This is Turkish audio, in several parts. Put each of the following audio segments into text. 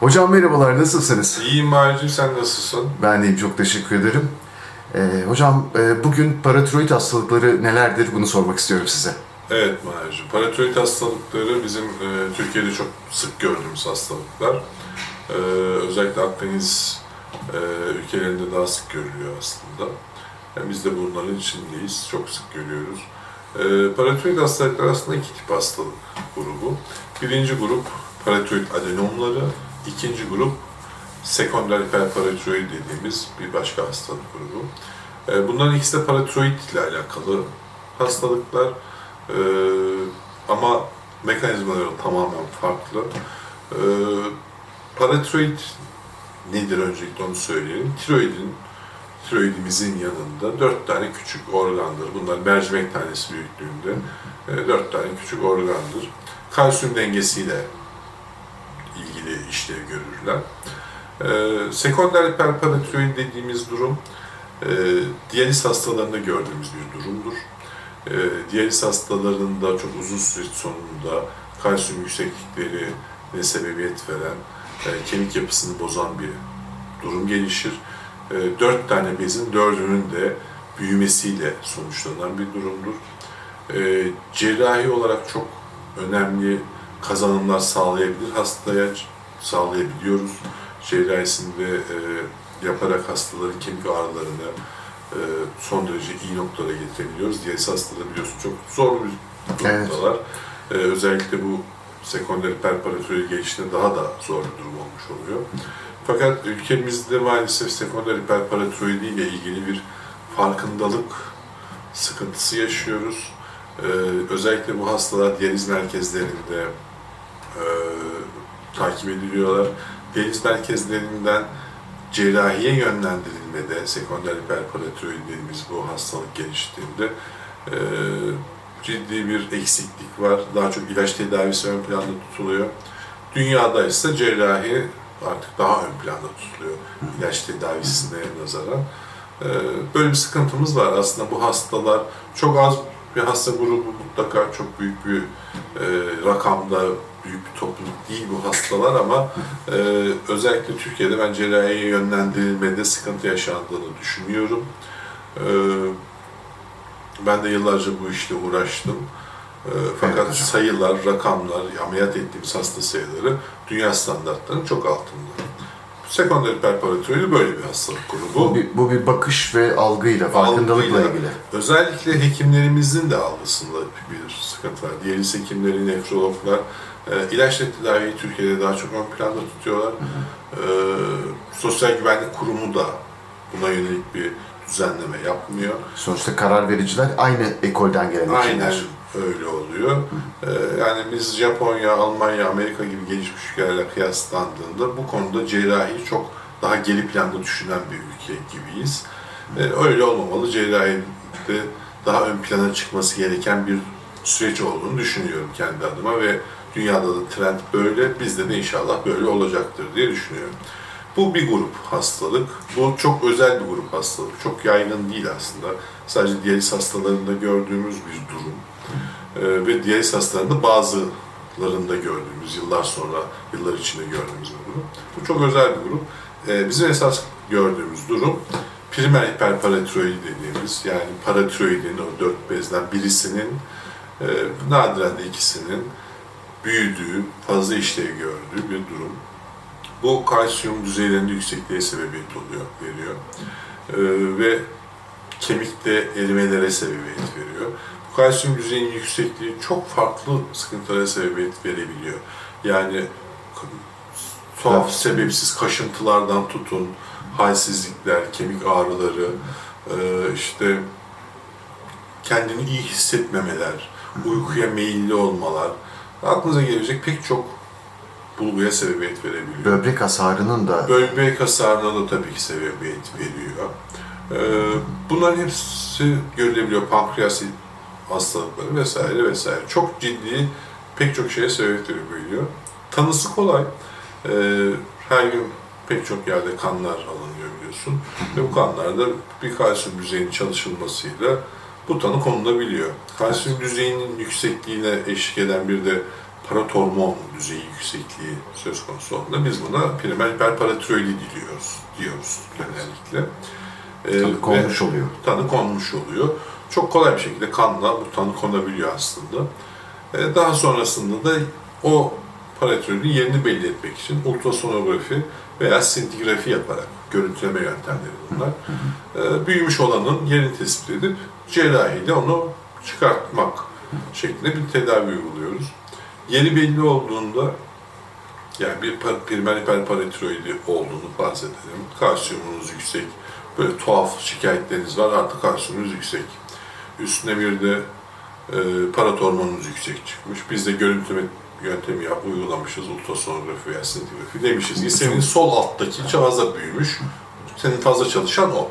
Hocam merhabalar, nasılsınız? İyiyim Mahir'cim sen nasılsın? Ben deyim, çok teşekkür ederim. Ee, hocam, e, bugün paratiroid hastalıkları nelerdir bunu sormak istiyorum size. Evet Mahir'cim. Paratiroid hastalıkları bizim e, Türkiye'de çok sık gördüğümüz hastalıklar. E, özellikle Akdeniz e, ülkelerinde daha sık görülüyor aslında. Yani biz de bunların içindeyiz. Çok sık görüyoruz. E, paratiroid hastalıkları aslında iki tip hastalık grubu. Birinci grup paratiroid adenomları. İkinci grup sekonder hiperparatiroid dediğimiz bir başka hastalık grubu. E, bunların ikisi de paratiroid ile alakalı hastalıklar. Ee, ama mekanizmaları tamamen farklı. Ee, paratiroid nedir öncelikle onu söyleyelim. Tiroidin, tiroidimizin yanında dört tane küçük organdır. Bunlar mercimek tanesi büyüklüğünde e, dört tane küçük organdır. Kalsiyum dengesiyle ilgili işlev görürler. Ee, sekonder hiperparatiroid dediğimiz durum e, diyaliz hastalarında gördüğümüz bir durumdur. E, diyaliz hastalarında çok uzun süre sonunda kalsiyum yükseklikleri ve sebebiyet veren, e, kemik yapısını bozan bir durum gelişir. E, dört tane bezin dördünün de büyümesiyle sonuçlanan bir durumdur. E, cerrahi olarak çok önemli kazanımlar sağlayabilir hastaya sağlayabiliyoruz. Cerrahisinde e, yaparak hastaların kemik ağrılarını e, son derece iyi noktalara getirebiliyoruz. Diyaliz hastaları biliyorsun çok zor bir Evet. durumdalar. E, özellikle bu sekonder hiperparatiroid gelişinde daha da zor bir durum olmuş oluyor. Fakat ülkemizde maalesef sekonder hiperparatiroidi ile ilgili bir farkındalık sıkıntısı yaşıyoruz. E, özellikle bu hastalar diyaliz merkezlerinde e, takip ediliyorlar. Diyaliz merkezlerinden cerrahiye yönlendirilmede sekonder hiperparatiroid dediğimiz bu hastalık geliştiğinde e, ciddi bir eksiklik var. Daha çok ilaç tedavisi ön planda tutuluyor. Dünyada ise cerrahi artık daha ön planda tutuluyor ilaç tedavisine nazaran. E, böyle bir sıkıntımız var. Aslında bu hastalar çok az bir hasta grubu mutlaka çok büyük bir e, rakamda büyük bir topluluk değil bu hastalar ama e, özellikle Türkiye'de ben cerrahiye yönlendirilmede sıkıntı yaşandığını düşünüyorum. E, ben de yıllarca bu işle uğraştım. E, fakat Evet sayılar, rakamlar, ameliyat ettiğimiz hasta sayıları dünya standartlarının çok altında. Sekonder hiperparatiroidi böyle bir hastalık grubu. Bu bir, bu bir bakış ve algıyla, farkındalıkla Algıyla, ilgili. Özellikle hekimlerimizin de algısında bir sıkıntı var. Diyaliz hekimleri, nefrologlar e, ilaçla tedaviyi Türkiye'de daha çok ön planda tutuyorlar. E, Sosyal Güvenlik Kurumu da buna yönelik bir düzenleme yapmıyor. Sonuçta karar vericiler aynı ekolden gelen Aynen kişiler. öyle oluyor. Ee, yani biz Japonya, Almanya, Amerika gibi gelişmiş ülkelerle kıyaslandığında bu konuda cerrahi çok daha geri planda düşünen bir ülke gibiyiz. Ee, öyle olmamalı. Cerrahide daha ön plana çıkması gereken bir süreç olduğunu düşünüyorum kendi adıma ve dünyada da trend böyle, bizde de inşallah böyle olacaktır diye düşünüyorum. Bu bir grup hastalık. Bu çok özel bir grup hastalık. Çok yaygın değil aslında. Sadece diyaliz hastalarında gördüğümüz bir durum. Ee, ve diyaliz hastalarında bazılarında gördüğümüz, yıllar sonra, yıllar içinde gördüğümüz bir durum. Bu çok özel bir grup. Ee, bizim esas gördüğümüz durum primer hiperparatiroid dediğimiz yani paratiroidin o dört bezden birisinin e, nadiren de ikisinin büyüdüğü, fazla işlev gördüğü bir durum. Bu kalsiyum düzeylerinde yüksekliğe sebebiyet oluyor, veriyor. Ee, ve kemikte erimelere sebebiyet veriyor. Bu kalsiyum düzeyinin yüksekliği çok farklı sıkıntılara sebebiyet verebiliyor. Yani tuhaf, sebepsiz kaşıntılardan tutun, halsizlikler, kemik ağrıları, e, işte kendini iyi hissetmemeler, uykuya meyilli olmalar, aklınıza gelecek pek çok bulguya sebebiyet verebiliyor. Böbrek hasarının da Böbrek hasarına da tabii ki sebebiyet veriyor. Ee, bunların hepsi görülebiliyor. Pankreas hastalıkları vesaire vesaire. Çok ciddi pek çok şeye sebebiyet verebiliyor. Tanısı kolay. Ee, her gün pek çok yerde kanlar alınıyor biliyorsun. Ve bu kanlarda bir kalsiyum düzeyinin çalışılmasıyla bu tanı konulabiliyor. Kalsiyum düzeyinin yüksekliğine eşlik eden bir de paratormon düzeyi yüksekliği söz konusu olduğunda biz buna primer hiperparatiroidi diyoruz, diyoruz genellikle. Ee, ve- konmuş oluyor. tanı konmuş oluyor. Çok kolay bir şekilde kanla bu tanı konabiliyor aslında. Ee, Daha sonrasında da o paratiroidin yerini belli etmek için ultrasonografi veya sintigrafi yaparak görüntüleme yöntemleri bunlar. Ee, Büyümüş olanın yerini tespit edip cerrahiyle onu çıkartmak şeklinde bir tedavi uyguluyoruz. Yeri belli olduğunda yani bir primer hiperparatiroidi olduğunu farz edelim. Kalsiyumunuz yüksek, böyle tuhaf şikayetleriniz var, artık kalsiyumunuz yüksek. Üstüne bir de e, paratormonunuz yüksek çıkmış. Biz de görüntüleme yöntemi yap, uygulamışız, ultrasonografi veya sintigrafi. Demişiz ki senin sol alttaki fazla büyümüş, senin fazla çalışan o.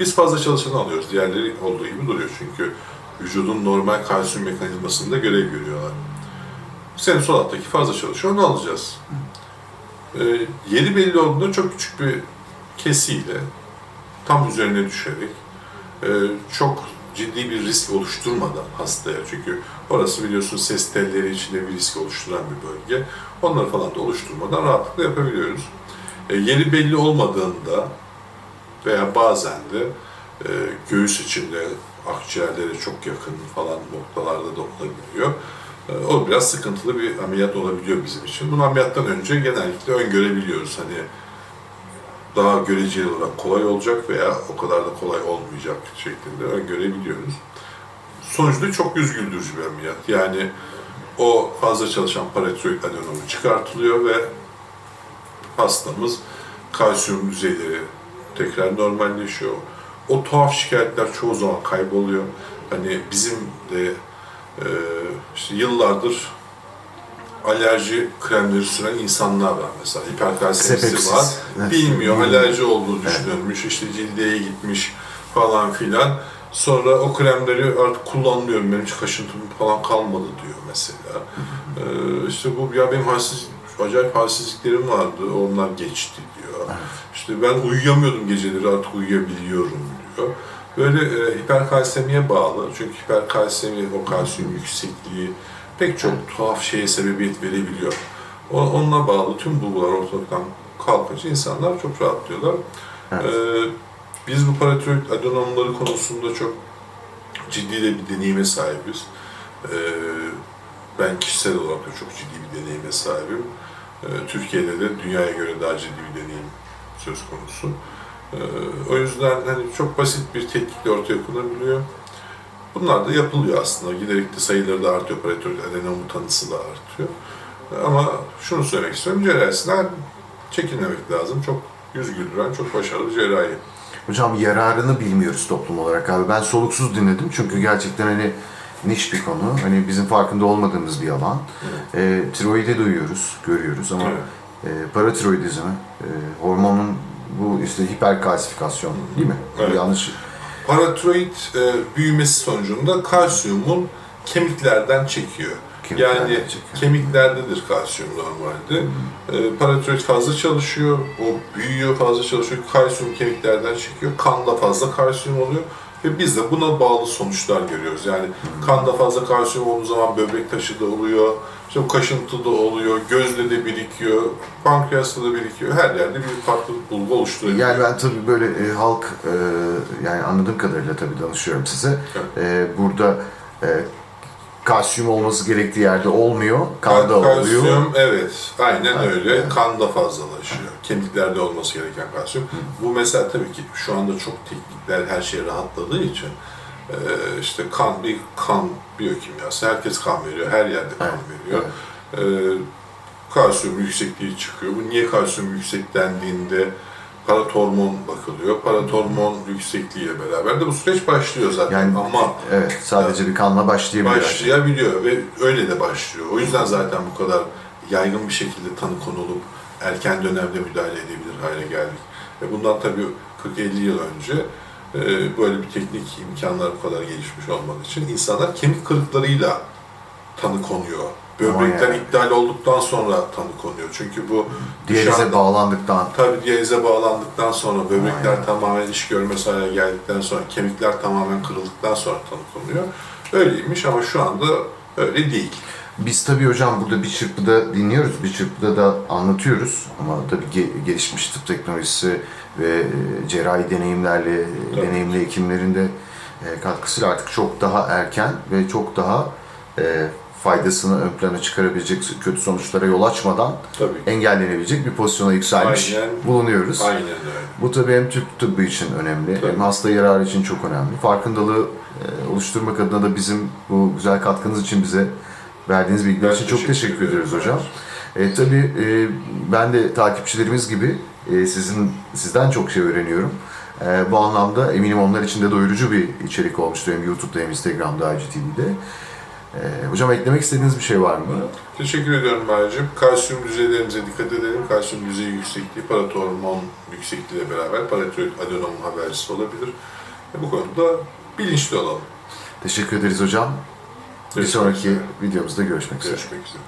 Biz fazla çalışanı alıyoruz, diğerleri olduğu gibi duruyor çünkü vücudun normal kalsiyum mekanizmasında görev görüyorlar. Senin sol alttaki fazla çalışıyor, onu alacağız. Ee, yeri belli olduğunda çok küçük bir kesiyle tam üzerine düşerek e, çok ciddi bir risk oluşturmadan hastaya çünkü orası biliyorsun ses telleri içinde bir risk oluşturan bir bölge. Onları falan da oluşturmadan rahatlıkla yapabiliyoruz. E, yeri belli olmadığında veya bazen de e, göğüs içinde akciğerlere çok yakın falan noktalarda da olabiliyor. O biraz sıkıntılı bir ameliyat olabiliyor bizim için. Bunu ameliyattan önce genellikle öngörebiliyoruz. Hani daha göreceli olarak kolay olacak veya o kadar da kolay olmayacak şeklinde öngörebiliyoruz. Sonuçta çok yüz güldürücü bir ameliyat. Yani o fazla çalışan paratiroid adenomu çıkartılıyor ve hastamız kalsiyum düzeyleri tekrar normalleşiyor. O tuhaf şikayetler çoğu zaman kayboluyor. Hani bizim de işte yıllardır alerji kremleri süren insanlar var mesela. Hiperkalsemisi var. Evet. Bilmiyor, Bilmiyor. alerji olduğunu düşünülmüş, işte cildeye gitmiş falan filan. Sonra o kremleri artık kullanmıyorum, benim hiç kaşıntım falan kalmadı diyor mesela. Ee, işte bu ya benim halsiz, acayip halsizliklerim vardı, onlar geçti diyor. İşte ben uyuyamıyordum geceleri, artık uyuyabiliyorum diyor. Böyle e, hiperkalsemiye bağlı. Çünkü hiperkalsemi, o kalsiyum yüksekliği pek çok tuhaf şeye sebebiyet verebiliyor. O, onunla bağlı tüm bulgular ortalıktan kalkınca insanlar çok rahatlıyorlar. Evet. Ee, biz bu paratiroid adenomları konusunda çok ciddi de bir deneyime sahibiz. Ee, ben kişisel olarak da çok ciddi bir deneyime sahibim. Ee, Türkiye'de de dünyaya göre daha ciddi bir deneyim söz konusu. Ee, o yüzden hani çok basit bir tetkikle ortaya konabiliyor. Bunlar da yapılıyor aslında. Giderek de sayıları da artıyor. Paratiroid adenom tanısı da artıyor. Ama şunu söylemek istiyorum. Cerrahisinden çekinmemek lazım. Çok yüz güldüren, çok başarılı cerrahi. Hocam yararını bilmiyoruz toplum olarak abi. Ben soluksuz dinledim çünkü gerçekten hani niş bir konu. Hani bizim farkında olmadığımız bir alan. E, tiroide duyuyoruz, görüyoruz ama Evet. E, paratiroidizmi, e, hormonun bu işte hiperkalsifikasyon değil mi? Evet. Yanlış. Paratiroid e, büyümesi sonucunda kalsiyumun kemiklerden çekiyor. Kemiklerden yani çekiyor. kemiklerdedir kalsiyum normalde. E, paratiroid fazla çalışıyor, o büyüyor fazla çalışıyor, kalsiyum kemiklerden çekiyor, kanda fazla kalsiyum oluyor ve biz de buna bağlı sonuçlar görüyoruz. Yani kanda fazla kalsiyum olduğu zaman böbrek taşı da oluyor, işte kaşıntı da oluyor, gözde de birikiyor, pankreasta da birikiyor, her yerde bir farklı bulgu oluşturabiliyor. Yani ben tabii böyle e, halk e, yani anladığım kadarıyla tabii danışıyorum size. E, burada e, kalsiyum olması gerektiği yerde olmuyor, kanda oluyor. Kalsiyum evet, aynen Ha, öyle. evet. Kanda fazlalaşıyor. Kemiklerde olması gereken kalsiyum. Bu mesela tabii ki şu anda çok teknikler her şey rahatladığı için e, işte kan bir kan biyokimyası. Herkes kan veriyor, her yerde kan Evet, veriyor. E, kalsiyum yüksekliği çıkıyor. Bu niye kalsiyum yüksek dendiğinde paratormon bakılıyor. Paratormon yüksekliğiyle beraber de bu süreç başlıyor zaten. Yani Ama Evet, sadece bir kanla başlayabilir. başlayabiliyor ve öyle de başlıyor. O yüzden zaten bu kadar yaygın bir şekilde tanı konulup erken dönemde müdahale edebilir hale geldik. Ve bundan tabii 40-50 yıl önce e, böyle bir teknik imkanlar bu kadar gelişmiş olmadığı için insanlar kemik kırıklarıyla tanı konuyor. Böbrekler yani. iptal olduktan sonra tanı konuyor. Çünkü bu Diyalize bağlandıktan Tabii diyalize bağlandıktan sonra, böbrekler Aynen. tamamen iş görmez hale geldikten sonra, kemikler tamamen kırıldıktan sonra tanı konuyor. Öyleymiş ama şu anda öyle değil. Biz tabii hocam burada bir çırpıda dinliyoruz, bir çırpıda da anlatıyoruz. Ama tabii ge- gelişmiş tıp teknolojisi ve e, cerrahi deneyimlerle, Tabii. deneyimli hekimlerin de e, katkısıyla artık çok daha erken ve çok daha e, faydasını ön plana çıkarabilecek kötü sonuçlara yol açmadan Tabii. engellenebilecek bir pozisyona yükselmiş Aynen. bulunuyoruz. Aynen öyle. Bu tabii hem Türk tıbbı için önemli, Tabii. hem hasta yararı için çok önemli. Farkındalığı e, oluşturmak adına da bizim bu güzel katkınız için bize verdiğiniz bilgiler Ben için çok teşekkür teşekkür ederim. ediyoruz hocam. E, tabii e, ben de takipçilerimiz gibi e, sizin sizden çok şey öğreniyorum. E, bu anlamda eminim onlar için de doyurucu bir içerik olmuştur hem YouTube'da hem Instagram'da, IGTV'de. E, hocam eklemek istediğiniz bir şey var mı? Teşekkür ediyorum Mert'ciğim. Kalsiyum düzeylerimize dikkat edelim. Kalsiyum düzeyi yüksekliği, paratormon yüksekliğiyle beraber paratiroid adenom habercisi olabilir. E, bu konuda bilinçli olalım. Teşekkür ederiz hocam. Bir sonraki videomuzda görüşmek üzere. Görüşmek üzere.